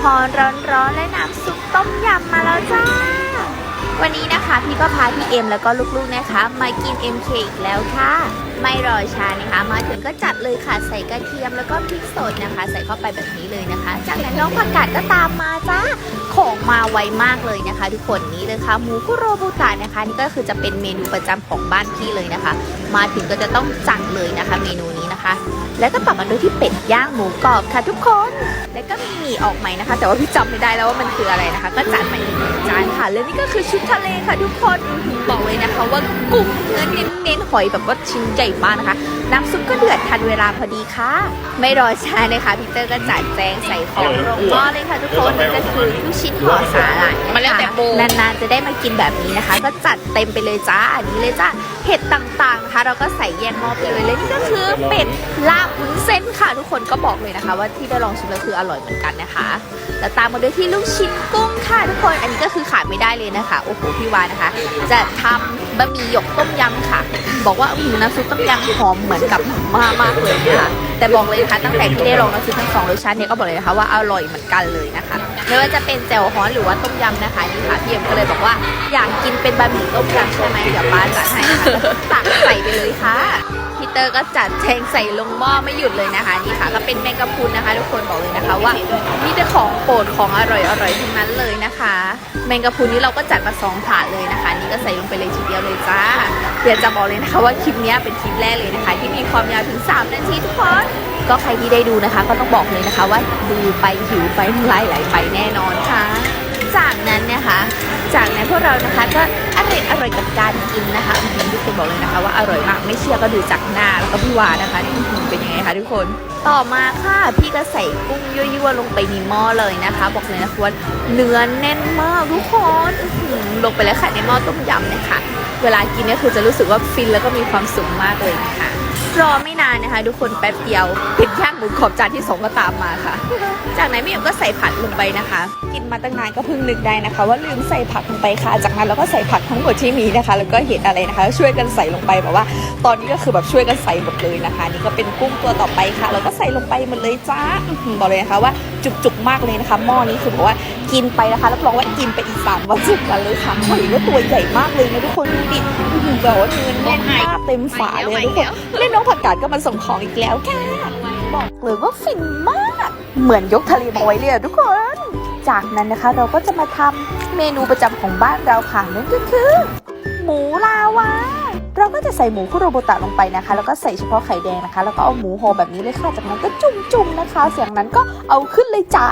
ฮอนร้อนๆและน้ำซุปต้มยำมาแล้วจ้า วันนี้นะคะพี่ก็พาพี่เอ็มแล้วก็ลูกๆนะคะ มากิน MK อีกแล้วค่ะ ไม่รอช้านะคะ มาถึงก็จัดเลยค่ะใส่กระเทียมแล้วก็พริกสดนะคะ ใส่เข้าไปแบบนี้เลยนะคะ จากนั้นน้องผักกาดก็ตามมาจ้าของมาไวมากเลยนะคะ ทุกคนนี้เลยค่ะหมูคุโรบุตะนะคะ นี่ก็คือจะเป็นเมนูประจำของบ้านพี่เลยนะคะ มาถึงก็จะต้องจัดเลยนะคะ เมนู นี้นะคะ แล้วก็ต่อมาด้วยที่เป็ดย่างหมูกรอบค่ะทุกคน แล้วก็มีหมี่ออกใหม่นะคะ แต่ว่าพี่จำไม่ได้แล้วว่ามันคืออะไรนะคะ ก็จัดมาอีกหนึ่งจานค่ะ แล้วนี่ก็คือชุดทะเลค่ะทุกคนอื้อหือบอกเลยนะคะ ว่ากุ้งเนื้อเน้นๆหอยแบบว่าชิ้นใหญ่มากนะคะ น้ำซุปก็เดือดทันเวลาพอดีค่ะ ไม่รอช้านะคะพีเตอร์ก็จัดแจงใส่ของลงหม้อเลยค่ะทุกคนนี่ก็คือลูกชิ้นห่อสาหร่ายนะคะมันแล้วแต่โปรนานๆจะได้มากินแบบนี้นะคะ ก็จัดเต็มไปเลยจ้าอันนี้เลยจ้าเห็ดต่างๆนะคะ เราก็ใส่แยกหม้อไปเลยและนี่ก็คือเป็ดลาบวุ้นเส้นค่ะ ทุกคนก็บอกเลยนะคะ ว่าที่ได้ลองชิมแล้วคืออร่อยเหมือนกันนะคะแล้วตามมาด้วยที่ลูกชิ้นกุ้งค่ะทุกคน อันนี้ก็คือขาดไม่ได้เลยนะคะ โอ้โหพี่วานะคะ จะทำ บะหมี่หยกต้มยำค่ะ บอกว่าอืมน้ำซุปต้มยำหอมเหมือนกับมากมากเลยนะคะแต่บอกเลยนะคะตั้งแต่ที่ได้ลองน้ำซุปทั้งสองรสชาติเนี่ยก็บอกเลยนะคะว่าอร่อยเหมือนกันเลยนะคะไม่ว่าจะเป็นแจ่วฮ้อนหรือว่าต้มยำนะคะนี่ค่ะพี่เอ็มก็เลยบอกว่าอยากกินเป็นบะหมี่ต้มยำใช่ไหมเดี๋ยวป้าจัดให้ตักใส่ไปเลยค่ะพี่เตอร์ก็จัดแทงใส่ลงหม้อไม่หยุดเลยนะคะนี่ค่ะ ก็เป็นแมงกะพรุนนะคะ ทุกคนบอกเลยนะคะว่านี่เป็นของโปรดของอร่อยอร่อยๆทั้งนั้นเลยนะคะ แมงกะพรุนนี้เราก็จัดมาสองถาดเลยนะคะ นี่ก็ใส่ลงไปเลยทีเดียวเลยจ้าเดี๋ยวจะบอกเลยนะคะว่าคลิปนี้เป็นคลิปแรกเลยนะคะ ที่มีความยาวถึง 3 นาทีทุกคนก็ใครที่ได้ดูนะคะ ก็ต้องบอกเลยนะคะว่าดูไปหิวไปน้ำลายไหลไปแน่นอนค่ะ จากนั้นนะคะ จากนั้นพวกเรานะคะก็อร่อยอร่อยกับการกินนะคะอือหือทุกคนบอกเลยนะคะ ว่าอร่อยมากไม่เชื่อก็ดูจากหน้าแล้วก็พี่วานะคะนี่อื้อเป็นยังไงคะทุกคนต่อมาค่ะพี่ก็ใส่กุ้งยั่วๆลงไปในหม้อเลยนะคะ บอกเลยนะคะว่าเนื้อแน่นมากทุกคนอือหือลงไปแล้วค่ะในหม้อต้มยำเนี่ยค่ะ เวลากินเนี่ยคือจะรู้สึกว่าฟินแล้วก็มีความสุขมากเลยค่ะ รอไม่นานนะคะ ทุกคนแป๊บเดียวเป็ดย่างหมูขอบจานที่สองก็ตามมาค่ะ จากนั้นพี่เอ็มก็ใส่ผักลงไปนะคะ กินมาตั้งนานก็เพิ่งนึกได้นะคะ ว่าลืมใส่ผักลงไปค่ะ จากนั้นเราก็ใส่ผักทั้งหมดที่มีนะคะ แล้วก็เห็ดอะไรนะคะ ช่วยกันใส่ลงไปแบบว่า ตอนนี้ก็คือแบบช่วยกันใส่หมดเลยนะคะ นี่ก็เป็นกุ้งตัวต่อไปค่ะเราก็ใส่ลงไปหมดเลยจ้าบอกเลยนะคะว่าจุกๆมากเลยนะคะหม้อนี้คือบอกว่ากินไปนะคะรับรองว่ากินไปอีกสามวันสิบวันเลยค่ะหอยก็ตัวใหญ่มากเลยนะทุกคนดูดิอื้อหือแบบว่าเนื้อแน่นมากเต็มฝาเลยนะทุกคนเล่นน้องผักกาดก็มาส่งของอีกแล้วค่ะ บอกเลยว่าฟินมาก เหมือนยกทะเลมาไว้เลยอะทุกคน จากนั้นนะคะเราก็จะมาทำเมนูประจำของบ้านเราค่ะนั่นก็คือ หมูลาวาเราก็จะใส่หมูคุโรบุตะลงไปนะคะ แล้วก็ใส่เฉพาะไข่แดงนะคะ แล้วก็เอาหมูห่อแบบนี้เลยค่ะ จากนั้นก็จุ่มๆนะคะ เสียงนั้นก็เอาขึ้นเลยจ้า